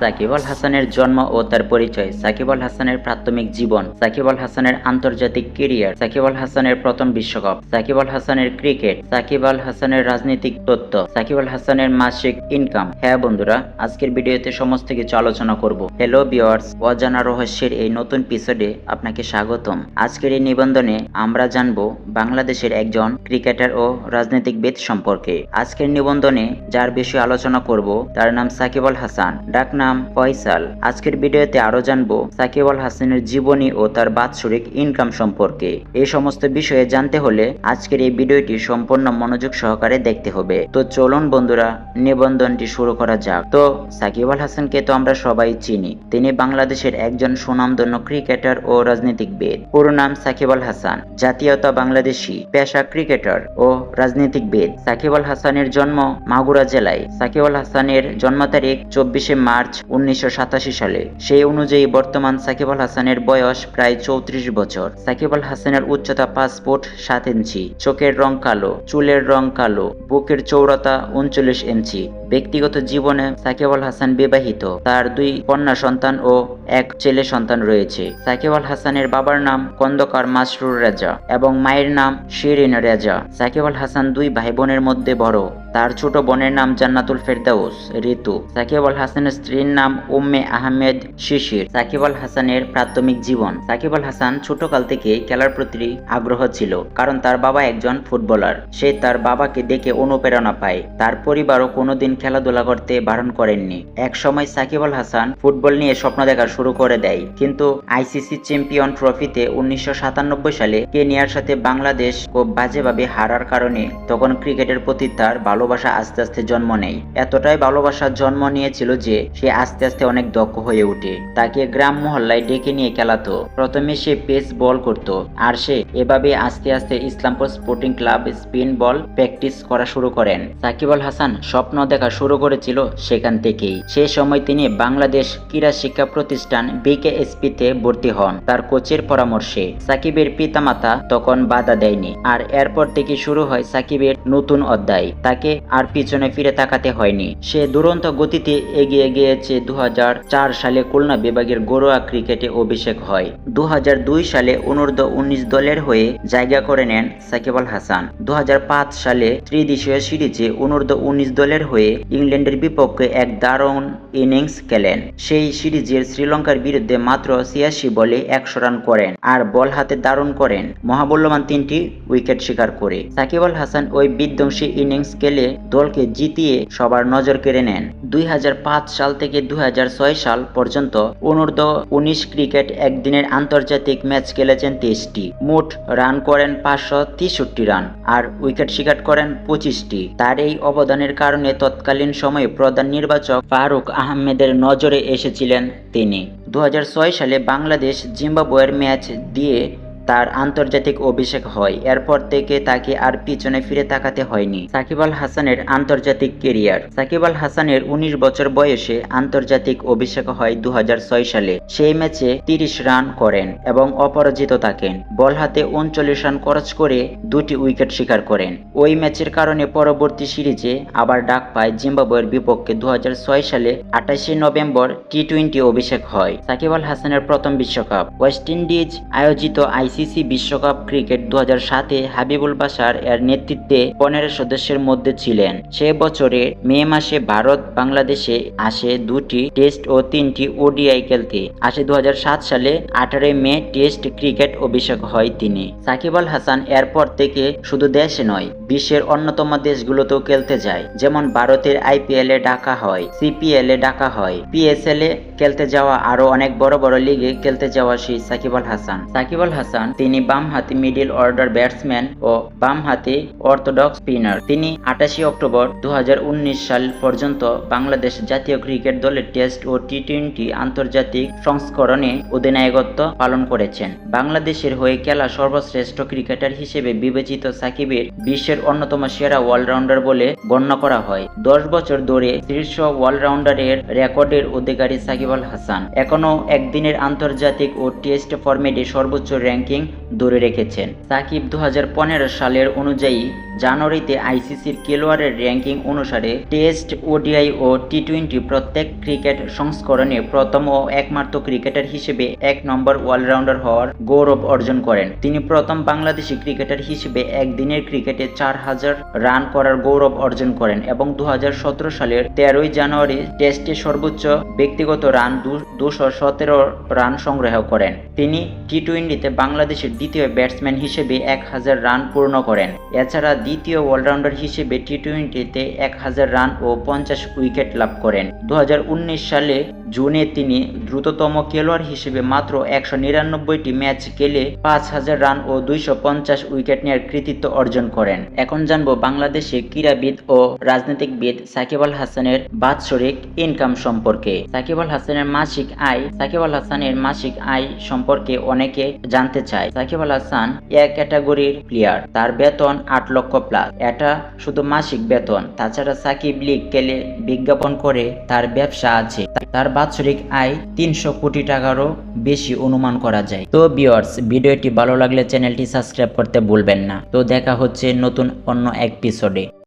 সাকিব আল হাসানের জন্ম ও তার পরিচয়, সাকিব আল হাসানের প্রাথমিক জীবন, সাকিব আল হাসানের আন্তর্জাতিক কেরিয়ার সাকিব আল হাসানের প্রথম বিশ্বকাপ, সাকিব আল হাসানের ক্রিকেট, সাকিব আল হাসানের রাজনৈতিক তথ্য সাকিব আল হাসানের মাসিক ইনকাম হ্যাঁ বন্ধুরা, আজকের ভিডিওতে সমস্ত কিছু আলোচনা করব। হ্যালো বিয়ার্স অজানা রহস্যের এই নতুন এপিসোডে আপনাকে স্বাগতম। আজকের এই নিবন্ধনে আমরা জানব বাংলাদেশের একজন ক্রিকেটার ও রাজনৈতিক রাজনৈতিকবিদ সম্পর্কে। আজকের নিবন্ধনে যার বিষয়ে আলোচনা করব, তার নাম সাকিব আল হাসান। ডাক নাম ফয়সাল। আজকের ভিডিওতে আরও জানব সাকিব আল হাসানের জীবনী ও তার বাৎসরিক ইনকাম সম্পর্কে। এই সমস্ত বিষয়ে জানতে হলে আজকের এই ভিডিওটি সম্পূর্ণ মনোযোগ সহকারে দেখতে হবে। তো চলুন বন্ধুরা, নিবন্ধনটি শুরু করা যাক। তো সাকিব আল হাসানকে তো আমরা সবাই চিনি। তিনি বাংলাদেশের একজন সুনামধন্য ক্রিকেটার ও রাজনীতিকবিদ পুরো নাম সাকিব আল হাসান। জাতীয়তা বাংলাদেশি পেশা ক্রিকেটার ও রাজনীতিকবিদ সাকিব আল হাসানের জন্ম মাগুরা জেলায়। সাকিব আল হাসানের জন্ম তারিখ চব্বিশে মার্চ উনিশশো সাতাশি সালে। সেই অনুযায়ী বর্তমান সাকিব আল হাসানের বয়স প্রায় চৌত্রিশ বছর। সাকিব আল হাসানের উচ্চতা পাঁচ ফুট সাত ইঞ্চি, চোখের রং কালো, চুলের রং কালো, বুকের চৌড়তা উনচল্লিশ ইঞ্চি ব্যক্তিগত জীবনে সাকিব আল হাসান বিবাহিত। তার দুই কন্যা সন্তান ও এক ছেলে সন্তান রয়েছে। সাকিব আল হাসানের বাবার নাম কন্দকার মাসরুর রেজা এবং মায়ের নাম শিরিন রেজা। সাকিব আল হাসান দুই ভাই বোনের মধ্যে বড়। তার ছোট বোনের নাম জান্নাতুল ফেরদাউস, ঋতু। সাকিব আল হাসানের স্ত্রীর নাম উম্মে আহমেদ শিশির। সাকিব আল হাসানের প্রাথমিক জীবন। সাকিব আল হাসান ছোটকাল থেকে খেলার প্রতি আগ্রহ ছিল, কারণ তার বাবা একজন ফুটবলার। সে তার বাবাকে দেখে অনুপ্রেরণা পায়। তার পরিবারও কোনোদিন খেলাধুলা করতে বারণ করেননি। এক সময় সাকিব আল হাসান ফুটবল নিয়ে স্বপ্ন দেখা শুরু করে দেয়। কিন্তু আইসিসি চ্যাম্পিয়ন ট্রফিতে উনিশশো সালে কেনিয়ার সাথে বাংলাদেশ খুব বাজেভাবে হারার কারণে তখন ক্রিকেটের প্রতি তার ভালোবাসা আস্তে আস্তে জন্ম নেয়। এতটাই ভালোবাসা জন্ম নিয়েছিল যে সে আস্তে আস্তে অনেক দক্ষ হয়ে ওঠে। তাকে গ্রাম মহল্লায় ডেকে নিয়ে খেলাতো। প্রথমে সে পেস বল করত, আর সে এভাবে আস্তে আস্তে Islampur sporting club spin ball practice করা শুরু করেন। সাকিব আল হাসান স্বপ্ন দেখা শুরু করেছিল সেখান থেকেই। সে সময় তিনি বাংলাদেশ ক্রীড়া শিক্ষা প্রতিষ্ঠান বিকেএসপি তে ভর্তি হন। তার কোচের পরামর্শে সাকিবের পিতামাতা তখন বাধা দেয়নি আর এরপর থেকে শুরু হয় সাকিবের নতুন অধ্যায়। তাকে আর পিছনে ফিরে তাকাতে হয়নি। সে দুরন্ত গতিতে এগিয়ে গিয়েছে। দু হাজার চার সালে খুলনা বিভাগের ঘরোয়া ক্রিকেটে অভিষেক হয়। দু হাজার দুই সালে অনূর্ধ্ব উনিশ দলের হয়ে জায়গা করে নেন সাকিব আল হাসান। দু হাজার পাঁচ সালে ত্রিদেশীয় সিরিজে অনূর্ধ্ব উনিশ দলের হয়ে ইংল্যান্ডের বিপক্ষে এক দারুণ ইনিংস খেলেন। সেই সিরিজের শ্রীলঙ্কার বিরুদ্ধে মাত্র ছিয়াশি বলে একশো রান করেন আর বল হাতে দারুণ করেন মহামূল্যবান তিনটি উইকেট শিকার করে। সাকিব আল হাসান ওই বিধ্বংসী ইনিংস খেলে দলকে জিতিয়ে সবার নজর কেড়ে নেন। দুই হাজার পাঁচ সাল থেকে দুই হাজার ছয় সাল পর্যন্ত অনূর্ধ্ব উনিশ ক্রিকেট একদিনের আন্তর্জাতিক ম্যাচ খেলেছেন তেইশটি। মোট রান করেন পাঁচশো তেষট্টি রান। আর উইকেট শিকার করেন পঁচিশটি। তার এই অবদানের কারণে তৎকালীন সময়ে প্রধান নির্বাচক ফারুক আহমেদের নজরে এসেছিলেন তিনি। দু হাজার ছয় সালে বাংলাদেশ জিম্বাবুয়ের ম্যাচ দিয়ে তার আন্তর্জাতিক অভিষেক হয়। এরপর থেকে তাকে আর পিছনে ফিরে তাকাতে হয়নি। সাকিব আল হাসানের আন্তর্জাতিক কেরিয়ার। সাকিব আল হাসানের উনিশ বছর বয়সে আন্তর্জাতিক অভিষেক হয় দু সালে। সেই ম্যাচে তিরিশ রান করেন এবং অপরাজিত থাকেন। বল হাতে উনচল্লিশ রান খরচ করে দুটি উইকেট শিকার করেন। ওই ম্যাচের কারণে পরবর্তী সিরিজে আবার ডাক পায় জিম্বাবুয়ের বিপক্ষে দু হাজার ছয় সালে আঠাশে নভেম্বর টি টোয়েন্টি অভিষেক হয়। সাকিব আল হাসানের প্রথম বিশ্বকাপ। ওয়েস্ট ইন্ডিজ আয়োজিত আইসিসি বিশ্বকাপ ক্রিকেট দু সাতে হাবিবুল বাসার এর নেতৃত্বে পনেরো সদস্যের মধ্যে ছিলেন। সে বছরে মে মাসে ভারত বাংলাদেশে আসে দুটি টেস্ট ও তিনটি ওডিআই খেলতে। আসে দু হাজার সাত সালে আঠারোই মে টেস্ট ক্রিকেট অভিষেক হয় তিনি। সাকিব আল হাসান এরপর থেকে শুধু দেশে নয়, বিশ্বের অন্যতম দেশগুলোতেও খেলতে যায়। যেমন ভারতের আইপিএল এ ডাকা হয়, সিপিএল এ ডাকা হয়, পিএসএল এ খেলতে যাওয়া আরও অনেক বড় বড় লিগে খেলতে যাওয়া সেই সাকিব আল হাসান। সাকিব আল হাসান তিনি বামহাতি মিডিল অর্ডার ব্যাটসম্যান ও বামহাতি অর্থোডক্স স্পিনার তিনি আটাশি অক্টোবর দু সাল পর্যন্ত বাংলাদেশ জাতীয় ক্রিকেট দলের টেস্ট ও টি টোয়েন্টি আন্তর্জাতিক সংস্করণে অধিনায়কত্ব পালন করেছেন। বাংলাদেশের হয়ে খেলা সর্বশ্রেষ্ঠ ক্রিকেটার হিসেবে বিবেচিত সাকিবের বিশ্বের অন্যতম সেরা অলরাউন্ডার বলে গণ্য করা হয়। দশ বছর ধরে শীর্ষ অলরাউন্ডারের রেকর্ডের অধিকারী সাকিব আল হাসান। এখনও একদিনের আন্তর্জাতিক ও টেস্ট ফরম্যাটে সর্বোচ্চ র্যাঙ্কিং র্যাঙ্কিং ধরে রেখেছেন। সাকিব দু সালের অনুযায়ী জানুয়ারিতে আইসিসির খেলোয়াড়ের র্যাঙ্কিং অনুসারে টেস্ট, ওডিআই ও টি টোয়েন্টি প্রত্যেক ক্রিকেট সংস্করণে প্রথম ও একমাত্র ক্রিকেটার হিসেবে এক নম্বর অলরাউন্ডার হওয়ার গৌরব অর্জন করেন। তিনি প্রথম বাংলাদেশি ক্রিকেটার হিসেবে একদিনের ক্রিকেটে চার হাজার রান করার গৌরব অর্জন করেন এবং দু হাজার সতেরো সালের তেরোই জানুয়ারি টেস্টে সর্বোচ্চ ব্যক্তিগত রান দুশো রান সংগ্রহ করেন। তিনি টি টোয়েন্টিতে বাংলাদেশের দ্বিতীয় ব্যাটসম্যান হিসেবে এক হাজার রান পূর্ণ করেন। এছাড়া দ্বিতীয় অলরাউন্ডার হিসেবে টি টোয়েন্টিতে এক হাজার রান ও পঞ্চাশ উইকেট লাভ করেন। দু হাজার উনিশ সালে জুনে তিনি দ্রুততম খেলোয়াড় হিসেবে মাত্র একশো নিরানব্বইটি ম্যাচ খেলে পাঁচ হাজার রান ও দুইশো পঞ্চাশ উইকেট নেওয়ার কৃতিত্ব অর্জন করেন। এখন জানব বাংলাদেশে ক্রীড়াবিদ ও রাজনীতিকবিদ সাকিব আল হাসানের বাৎসরিক ইনকাম সম্পর্কে। সাকিব আল হাসানের মাসিক আয়, সাকিব আল হাসানের মাসিক আয় সম্পর্কে অনেকে জানতে চায়। সাকিব আল হাসান এক ক্যাটাগরির প্লেয়ার তার বেতন আট লক্ষ প্লাস এটা শুধু মাসিক বেতন, তাছাড়া সাকিব লিগ খেলে বিজ্ঞাপন করে তার ব্যবসা আছে। তার বাৎসরিক আয় তিনশো কোটি টাকারও বেশি অনুমান করা যায়। তো বিয়ার্স ভিডিওটি ভালো লাগলে চ্যানেলটি সাবস্ক্রাইব করতে ভুলবেন না। তো দেখা হচ্ছে নতুন অন্য এপিসোডে